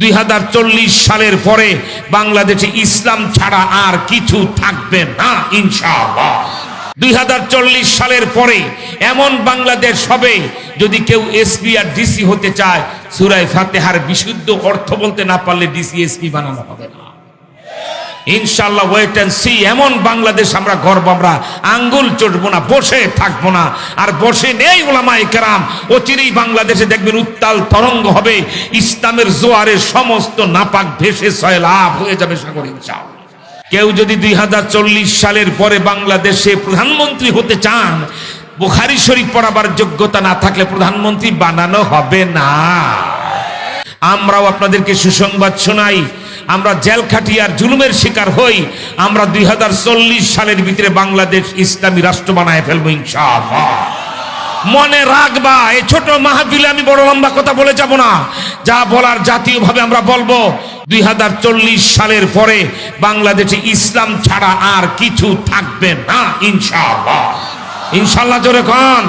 দুই হাজার চল্লিশ সালের পরে বাংলাদেশে ইসলাম ছাড়া আর কিছু থাকবে না, ইনশাআল্লাহ। দুই হাজার চল্লিশ সালের পরে এমন বাংলাদেশ হবে, যদি কেউ এসপি আর ডিসি হতে চায়, সুরায় ফাতেহার বিশুদ্ধ অর্থ বলতে না পারলে ডিসি, এসপি বানানো হবে না। ইনশাল্লাহ ওয়েট অ্যান্ড সি এমন বাংলাদেশ আমরা গর্ব, আমরা আঙ্গুল চটবো না, বসে থাকব না। আর বসে নেই ওলামাই কেরাম, অচিরেই বাংলাদেশে দেখবেন উত্তাল তরঙ্গ হবে, ইসলামের জোয়ারে সমস্ত নাপাক ভেসে সয়লাভ হয়ে যাবে সাগর, ইনশাআল্লাহ। কেউ যদি দুই হাজার চল্লিশ সালের পরে বাংলাদেশে প্রধানমন্ত্রী হতে চান, বুখারি শরীফ পড়াবার যোগ্যতা না থাকলে প্রধানমন্ত্রী বানানো হবে না। আমরাও আপনাদেরকে সুসংবাদ শোনাই আমরা জেল খাটিয়ার জুলুমের শিকার হই, আমরা দুই হাজার চল্লিশ সালের ভিতরে বাংলাদেশ ইসলামী রাষ্ট্র বানায় ফেলব ইনশাআল্লাহ। মনে রাখবা এই ছোট মাহফিলে আমি বড় লম্বা কথা বলে যাব না। যা বলার জাতীয়ভাবে আমরা বলব, দুই হাজার চল্লিশ সালের পরে বাংলাদেশে ইসলাম ছাড়া আর কিছু থাকবে না, ইনশাআল্লাহ। ইনশাআল্লাহ জোরে কন।